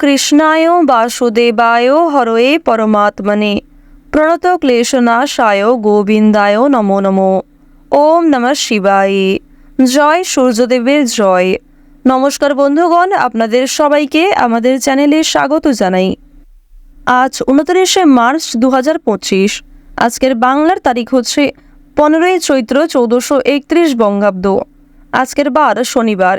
কৃষ্ণায় বাসুদেবায় হরয়ে পরমাত্মনে। প্রণত ক্লেশনাশায় গোবিন্দায় নমো নমো। ওম নমঃ শিবায়। জয় সূর্যদেবের জয়। নমস্কার বন্ধুগণ, আপনাদের সবাইকে আমাদের চ্যানেলে স্বাগত জানাই। আজ উনত্রিশে মার্চ দু হাজার পঁচিশ, আজকের বাংলার তারিখ হচ্ছে পনেরোই চৈত্র চৌদ্দশো একত্রিশ বঙ্গাব্দ। আজকের বার শনিবার।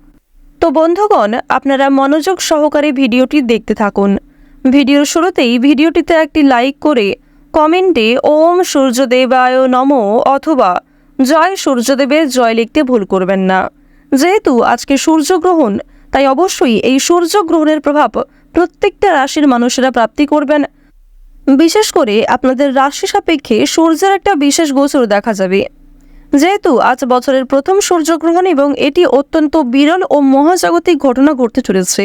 তো বন্ধুগণ, আপনারা মনোযোগ সহকারে ভিডিওটি দেখতে থাকুন। ভিডিওর শুরুতেই ভিডিওটিতে একটি লাইক করে কমেন্টে ওম সূর্যদেবায় নম অথবা জয় সূর্যদেবের জয় লিখতে ভুল করবেন না। যেহেতু আজকে সূর্যগ্রহণ, তাই অবশ্যই এই সূর্যগ্রহণের প্রভাব প্রত্যেকটা রাশির মানুষেরা প্রাপ্তি করবেন। বিশেষ করে আপনাদের রাশি সাপেক্ষে সূর্যের একটা বিশেষ গোচর দেখা যাবে। যেহেতু আজ বছরের প্রথম সূর্যগ্রহণ এবং এটি অত্যন্ত বিরল ও মহাজাগতিক ঘটনা ঘটতে চলেছে।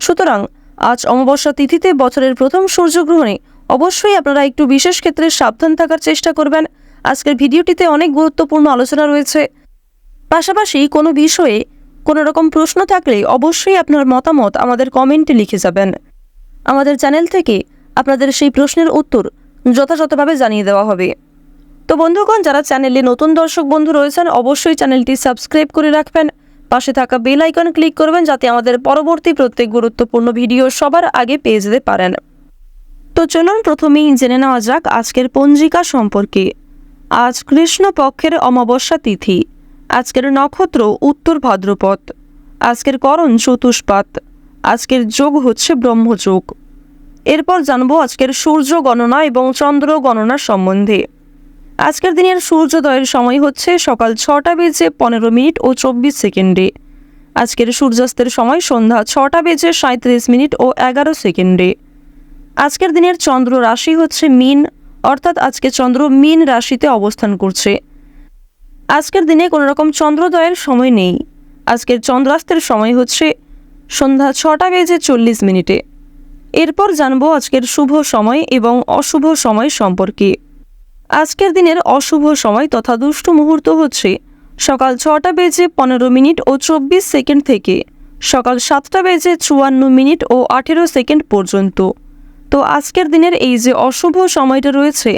সুতরাং আজ অমাবস্যা তিথিতে বছরের প্রথম সূর্যগ্রহণে অবশ্যই আপনারা একটু বিশেষ ক্ষেত্রে সাবধান থাকার চেষ্টা করবেন। আজকের ভিডিওটিতে অনেক গুরুত্বপূর্ণ আলোচনা রয়েছে। পাশাপাশি কোনো বিষয়ে কোনো রকম প্রশ্ন থাকলে অবশ্যই আপনার মতামত আমাদের কমেন্টে লিখে যাবেন। আমাদের চ্যানেল থেকে আপনাদের সেই প্রশ্নের উত্তর যথাযথভাবে জানিয়ে দেওয়া হবে। তো বন্ধুগণ, যারা চ্যানেলে নতুন দর্শক বন্ধু রয়েছেন, অবশ্যই চ্যানেলটি সাবস্ক্রাইব করে রাখবেন। পাশে থাকা বেল আইকন ক্লিক করবেন যাতে আমাদের পরবর্তী প্রত্যেক গুরুত্বপূর্ণ ভিডিও সবার আগে পেয়ে যেতে পারেন। তো চলুন, প্রথমেই জেনে নেওয়া যাক আজকের পঞ্জিকা সম্পর্কে। আজ কৃষ্ণ পক্ষের অমাবস্যা তিথি। আজকের নক্ষত্র উত্তর ভাদ্রপদ। আজকের করণ চতুষ্পাত। আজকের যোগ হচ্ছে ব্রহ্মযোগ। এরপর জানব আজকের সূর্য গণনা এবং চন্দ্র গণনা সম্বন্ধে। আজকের দিনের সূর্যোদয়ের সময় হচ্ছে সকাল ছটা বেজে পনেরো মিনিট ও চব্বিশ সেকেন্ডে। আজকের সূর্যাস্তের সময় সন্ধ্যা ছটা বেজে সাঁত্রিশ মিনিট ও এগারো সেকেন্ডে। আজকের দিনের চন্দ্র রাশি হচ্ছে মিন, অর্থাৎ আজকে চন্দ্র মিন রাশিতে অবস্থান করছে। আজকের দিনে কোনো রকম চন্দ্রোদয়ের সময় নেই। আজকের চন্দ্রাস্তের সময় হচ্ছে সন্ধ্যা ছটা বেজে চল্লিশ মিনিটে। এরপর জানব আজকের শুভ সময় এবং অশুভ সময় সম্পর্কে। আজকের দিনের অশুভ সময় তথা দুষ্ট মুহূর্ত হচ্ছে সকাল ছটা বেজে পনেরো মিনিট ও চব্বিশ সেকেন্ড থেকে সকাল সাতটা বেজে চুয়ান্ন মিনিট ও আঠেরো সেকেন্ড পর্যন্ত। তো আজকের দিনের এই যে অশুভ সময়টা রয়েছে,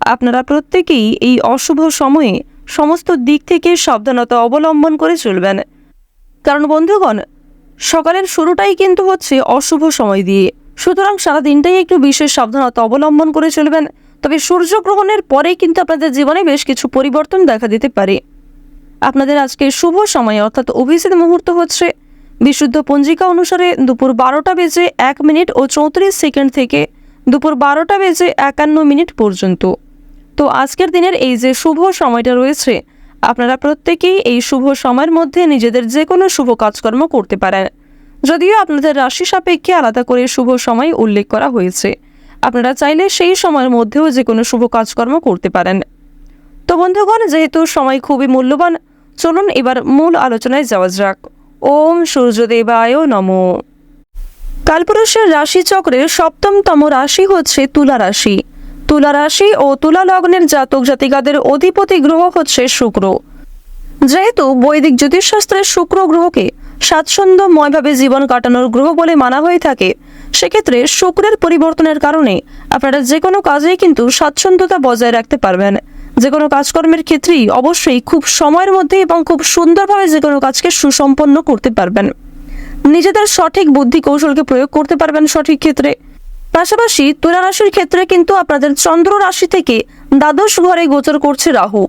আপনারা প্রত্যেকেই এই অশুভ সময়ে সমস্ত দিক থেকে সাবধানতা অবলম্বন করে চলবেন। কারণ বন্ধুগণ, সকালের শুরুটাই কিন্তু হচ্ছে অশুভ সময় দিয়ে। সুতরাং সারা দিনটাই একটু বিশেষ সাবধানতা অবলম্বন করে চলবেন। তবে সূর্যগ্রহণের পরেই কিন্তু আপনাদের জীবনে বেশ কিছু পরিবর্তন দেখা দিতে পারে। আপনাদের আজকে শুভ সময়, অর্থাৎ অভিজিৎ মুহূর্ত হচ্ছে। বিশুদ্ধ পঞ্জিকা অনুসারে দুপুর বারোটা বেজে এক মিনিট ও চৌত্রিশ সেকেন্ড থেকে দুপুর বারোটা বেজে একান্ন মিনিট পর্যন্ত। তো আজকের দিনের এই যে শুভ সময়টা রয়েছে, আপনারা প্রত্যেকেই এই শুভ সময়ের মধ্যে নিজেদের যে কোনো শুভ কাজকর্ম করতে পারেন। যদিও আপনাদের রাশি সাপেক্ষে আলাদা করে শুভ সময় উল্লেখ করা হয়েছে। আপনারা চাইলে সেই সময়ের মধ্যেও যে কোনো শুভ কাজকর্ম করতে পারেন। তো বন্ধুগণ, যেহেতু সময় খুবই মূল্যবান, চলুন এবার মূল আলোচনায় যাওয়া যাক। ওম সূর্যদেবায় নম। কালপুরুষের রাশিচক্রের সপ্তমতম রাশি হচ্ছে তুলা রাশি। তুলা রাশি ও তুলা লগ্নের জাতক জাতিকাদের অধিপতি গ্রহ হচ্ছে শুক্র। যেহেতু বৈদিক জ্যোতিষশাস্ত্রের শুক্র গ্রহকে স্বাচ্ছন্দ্যময়ভাবে জীবন কাটানোর গ্রহ বলে মানা হয়ে থাকে। সেক্ষেত্রে শুক্রের পরিবর্তনের কারণে আপনারা যে কোনো কাজেই কিন্তু স্বাচ্ছন্দ্যতা বজায় রাখতে পারবেন। যে কোনো কাজকর্মের ক্ষেত্রেই অবশ্যই খুব সময়ের মধ্যে এবং খুব সুন্দরভাবে যে কোনো কাজকে সুসম্পন্ন করতে পারবেন। নিজেদের সঠিক বুদ্ধি কৌশলকে প্রয়োগ করতে পারবেন সঠিক ক্ষেত্রে। পাশাপাশি তুলা রাশির ক্ষেত্রে কিন্তু আপনাদের চন্দ্র রাশি থেকে দ্বাদশ ঘরে গোচর করছে রাহু।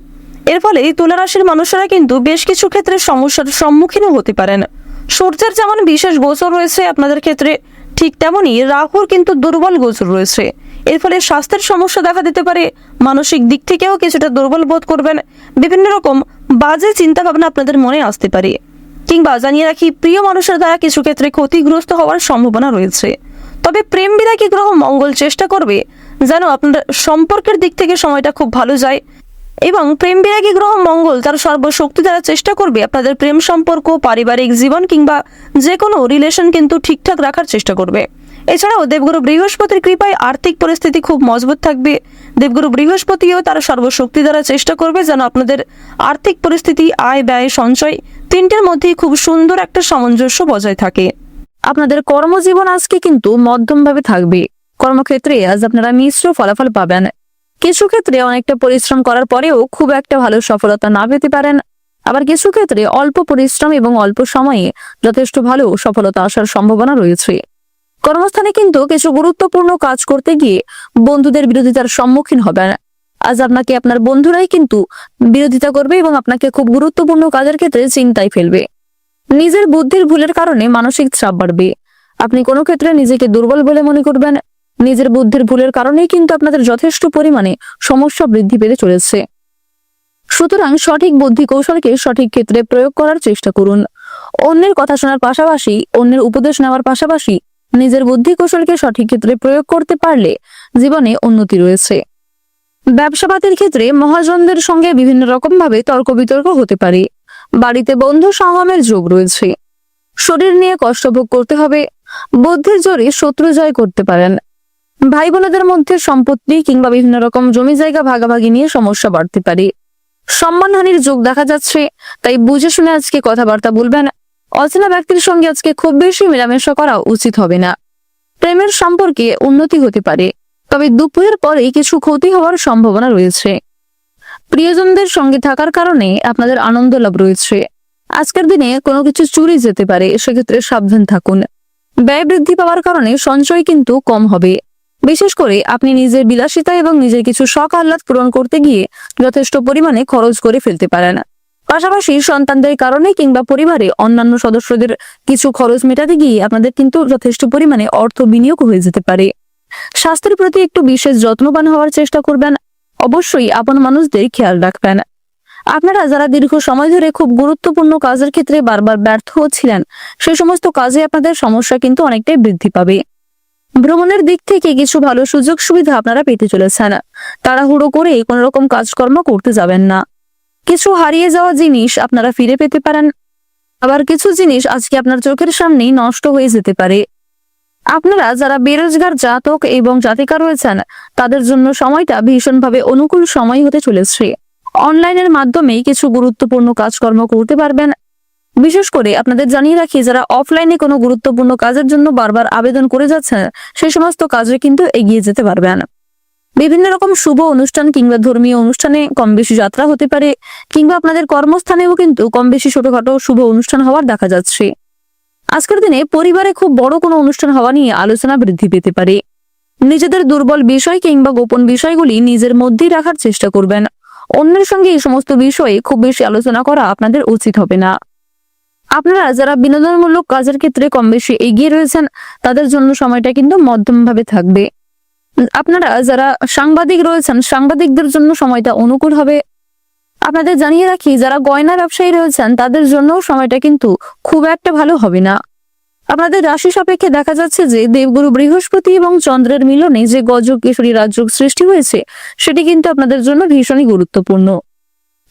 এর ফলে তুলা রাশির মানুষেরা কিন্তু বেশ কিছু ক্ষেত্রে সমস্যার সম্মুখীনও হতে পারেন। সূর্যের যেমন বিশেষ গোচর রয়েছে, আপনাদের ক্ষেত্রে ঠিক তেমনই রাহুর কিন্তু দুর্বল গোচর রয়েছে। এর ফলে স্বাস্থ্যের সমস্যা দেখা দিতে পারে, মানসিক দিক থেকেও কিছুটা দুর্বল বোধ করবেন। বিভিন্ন রকম বাজে চিন্তা ভাবনা আপনাদের মনে আসতে পারে। কিংবা জানিয়ে রাখি, প্রিয় মানুষের দ্বারা কিছু ক্ষেত্রে ক্ষতিগ্রস্ত হওয়ার সম্ভাবনা রয়েছে। তবে প্রেম বিরাগী গ্রহ মঙ্গল চেষ্টা করবে, যেন আপনার সম্পর্কের দিক থেকে সময়টা খুব ভালো যায়। এবং প্রেম বিরাগী গ্রহ মঙ্গল তার সর্বশক্তি দ্বারা চেষ্টা করবে আপনাদের প্রেম সম্পর্ক, পারিবারিক জীবন কিংবা যে কোনো রিলেশন কিন্তু ঠিকঠাক রাখার চেষ্টা করবে। এছাড়াও দেবগুরু বৃহস্পতির কৃপায় আর্থিক পরিস্থিতি খুব মজবুত থাকবে। দেবগুরু বৃহস্পতিও তার সর্বশক্তি দ্বারা চেষ্টা করবে যেন আপনাদের আর্থিক পরিস্থিতি, আয় ব্যয়, সঞ্চয় তিনটের মধ্যেই খুব সুন্দর একটা সামঞ্জস্য বজায় থাকে। আপনাদের কর্মজীবন আজকে কিন্তু মধ্যমভাবে থাকবে। কর্মক্ষেত্রে আজ আপনারা মিশ্র ফলাফল পাবেন। কিছু ক্ষেত্রে অনেকটা পরিশ্রম করার পরেও খুব একটা ভালো সফলতা না পেতে পারেন। আবার কিছু ক্ষেত্রে অল্প পরিশ্রম এবং অল্প সময়ে যথেষ্ট ভালো সফলতা আসার সম্ভাবনা রয়েছে। কর্মস্থানে কিন্তু কিছু গুরুত্বপূর্ণ কাজ করতে গিয়ে বন্ধুদের বিরোধিতার সম্মুখীন হবেন। আজ আপনাকে আপনার বন্ধুরাই কিন্তু বিরোধিতা করবে এবং আপনাকে খুব গুরুত্বপূর্ণ কাজের ক্ষেত্রে চিন্তায় ফেলবে। নিজের বুদ্ধির ভুলের কারণে মানসিক চাপ বাড়বে। আপনি কোনো ক্ষেত্রে নিজেকে দুর্বল বলে মনে করবেন। নিজের বুদ্ধির ভুলের কারণেই কিন্তু আপনাদের যথেষ্ট পরিমাণে সমস্যা বৃদ্ধি পেতে চলেছে। সুতরাং সঠিক বুদ্ধি কৌশলকে সঠিক ক্ষেত্রে প্রয়োগ করার চেষ্টা করুন। অন্যের কথা শোনার পাশাপাশি, অন্যের উপদেশ নেওয়ার পাশাপাশি নিজের বুদ্ধি কৌশলকে সঠিক ক্ষেত্রে প্রয়োগ করতে পারলে জীবনে উন্নতি রয়েছে। ব্যবসাপাতির ক্ষেত্রে মহাজনদের সঙ্গে বিভিন্ন রকম ভাবে তর্ক বিতর্ক হতে পারে। বাড়িতে বন্ধু সঙ্গমের যোগ রয়েছে। শরীর নিয়ে কষ্ট ভোগ করতে হবে। বুদ্ধির জোরে শত্রু জয় করতে পারেন। ভাই বোনদের মধ্যে সম্পত্তি কিংবা বিভিন্ন রকম জমি জায়গা ভাগাভাগি নিয়ে সমস্যা বাড়তে পারে। সম্মানহানির যোগ দেখা যাচ্ছে, তাই বুঝে শুনে আজকে কথাবার্তা বলবেন। অচেনা ব্যক্তির সঙ্গে আজকে খুব বেশি মেলামেশা করা উচিত হবে না। প্রেমের সম্পর্কে উন্নতি হতে পারে, তবে দুপুরের পরেই কিছু ক্ষতি হওয়ার সম্ভাবনা রয়েছে। প্রিয়জনদের সঙ্গে থাকার কারণে আপনাদের আনন্দ লাভ রয়েছে। আজকের দিনে কোনো কিছু চুরি যেতে পারে, সেক্ষেত্রে সাবধান থাকুন। ব্যয় বৃদ্ধি পাওয়ার কারণে সঞ্চয় কিন্তু কম হবে। বিশেষ করে আপনি নিজের বিলাসিতা এবং নিজের কিছু শখ আহ্লাদ পূরণ করতে গিয়ে যথেষ্ট পরিমাণে খরচ করে ফেলতে পারেন। পাশাপাশি সন্তানদের কারণে কিংবা পরিবারে অন্যান্য সদস্যদের কিছু খরচ মেটাতে গিয়ে আপনাদের কিন্তু যথেষ্ট পরিমাণে অর্থ বিনিয়োগ হয়ে যেতে পারে। স্বাস্থ্যের প্রতি একটু বিশেষ যত্নবান হওয়ার চেষ্টা করবেন। অবশ্যই আপন মানুষদের খেয়াল রাখবেন। আপনারা যারা দীর্ঘ সময় ধরে খুব গুরুত্বপূর্ণ কাজের ক্ষেত্রে বারবার ব্যর্থ হচ্ছিলেন সেই সমস্ত কাজে আপনাদের সমস্যা কিন্তু অনেকটাই বৃদ্ধি পাবে। ভ্রমণের দিক থেকে কিছু ভালো সুযোগ সুবিধা আপনারা পেতে চলেছেন। তাড়াহুড়ো করে কোনো রকম কাজকর্ম করতে যাবেন না। কিছু হারিয়ে যাওয়া জিনিস আপনারা ফিরে পেতে পারেন। আবার কিছু জিনিস আজকে আপনার চোখের সামনেই নষ্ট হয়ে যেতে পারে। আপনারা যারা বেরোজগার, জাতক এবং জাতিকা রয়েছেন, তাদের জন্য সময়টা ভীষণভাবে অনুকূল সময় হতে চলেছে। অনলাইনের মাধ্যমে কিছু গুরুত্বপূর্ণ কাজকর্ম করতে পারবেন। বিশেষ করে আপনাদের জানিয়ে রাখি, যারা অফলাইনে কোনো গুরুত্বপূর্ণ কাজের জন্য বারবার আবেদন করে যাচ্ছেন সেই সমস্ত কাজে কিন্তু এগিয়ে যেতে পারবেন। বিভিন্ন রকম শুভ অনুষ্ঠান কিংবা ধর্মীয় অনুষ্ঠানে কম বেশি যাত্রা হতে পারে, কিংবা আপনাদের কর্মস্থানেও কিন্তু কম বেশি ছোটখাটো শুভ অনুষ্ঠান হওয়ার দেখা যাচ্ছে। আজকের দিনে পরিবারে খুব বড় কোনো অনুষ্ঠান হওয়া নিয়ে আলোচনা বৃদ্ধি পেতে পারে। নিজেদের দুর্বল বিষয় কিংবা গোপন বিষয়গুলি নিজের মধ্যেই রাখার চেষ্টা করবেন। অন্যের সঙ্গে এই সমস্ত বিষয়ে খুব বেশি আলোচনা করা আপনাদের উচিত হবে না। আপনারা যারা বিনোদনমূলক কাজের ক্ষেত্রে কম বেশি এগিয়ে রয়েছেন, তাদের জন্য সময়টা কিন্তু মধ্যমভাবে থাকবে। আপনারা যারা সাংবাদিক রয়েছেন, সাংবাদিকদের জন্য সময়টা অনুকূল হবে। আপনাদের জানিয়ে রাখি, যারা গয়না ব্যবসায়ী রয়েছেন, তাদের জন্য সময়টা কিন্তু খুব একটা ভালো হবে না। আপনাদের রাশি সাপেক্ষে দেখা যাচ্ছে যে, দেবগুরু বৃহস্পতি এবং চন্দ্রের মিলনে যে গজক কেশরী রাজযোগ সৃষ্টি হয়েছে, সেটি কিন্তু আপনাদের জন্য ভীষণই গুরুত্বপূর্ণ।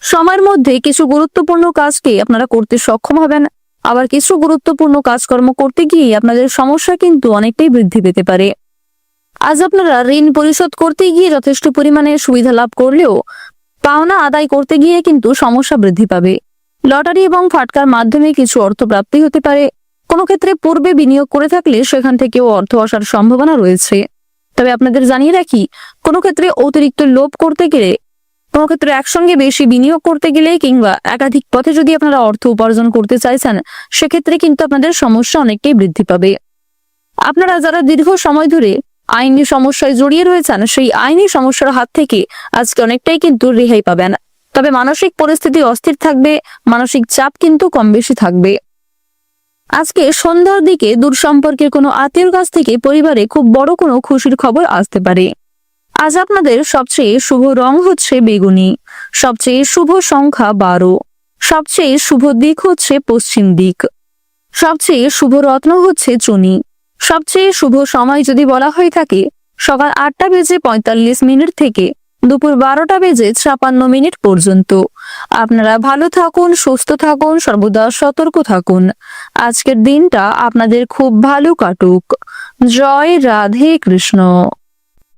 সময়ের মধ্যে কিছু গুরুত্বপূর্ণ কাজকে আপনারা করতে সক্ষম হবেন। আবার কিছু গুরুত্বপূর্ণ কাজকর্ম করতে গিয়ে আপনাদের সমস্যা কিন্তু অনেকটাই বৃদ্ধি পেতে পারে। আজ আপনারা ঋণ পরিশোধ করতে গিয়ে যথেষ্ট পরিমাণে সুবিধা লাভ করলেও পাওনা আদায় করতে গিয়ে কিন্তু সমস্যা বৃদ্ধি পাবে। লটারি এবং ফাটকার মাধ্যমে কিছু অর্থ প্রাপ্তি হতে পারে। কোনো ক্ষেত্রে পূর্বে বিনিয়োগ করে থাকলে সেখান থেকেও অর্থ আসার সম্ভাবনা রয়েছে। তবে আপনাদের জানিয়ে রাখি, কোনো ক্ষেত্রে অতিরিক্ত লোভ করতে গেলে কোনো ক্ষেত্রে একসঙ্গে বেশি বিনিয়োগ করতে গেলে কিংবা একাধিক পথে যদি আপনারা অর্থ উপার্জন করতে চাইছেন, সেক্ষেত্রে কিন্তু আপনাদের সমস্যা অনেকটাই বৃদ্ধি পাবে। আপনারা যারা দীর্ঘ সময় ধরে আইনি সমস্যায় জড়িয়ে রয়েছেন, সেই আইনি সমস্যার হাত থেকে আজকে অনেকটাই কিন্তু রেহাই পাবেন। তবে মানসিক পরিস্থিতি অস্থির থাকবে, মানসিক চাপ কিন্তু কম বেশি থাকবে। আজকে সন্ধ্যার দিকে দূর সম্পর্কের কোনো আত্মীয়র কাছ থেকে পরিবারে খুব বড় কোনো খুশির খবর আসতে পারে। আজ আপনাদের সবচেয়ে শুভ রং হচ্ছে বেগুনি। সবচেয়ে শুভ সংখ্যা বারো। সবচেয়ে শুভ দিক হচ্ছে পশ্চিম দিক। সবচেয়ে শুভ রত্ন হচ্ছে চুনি। সবচেয়ে শুভ সময় যদি বলা হয়ে থাকে, সকাল আটটা বেজে পঁয়তাল্লিশ মিনিট থেকে দুপুর বারোটা বেজে ছাপান্ন মিনিট পর্যন্ত। আপনারা ভালো থাকুন, সুস্থ থাকুন, সর্বদা সতর্ক থাকুন। আজকের দিনটা আপনাদের খুব ভালো কাটুক। জয় রাধে কৃষ্ণ।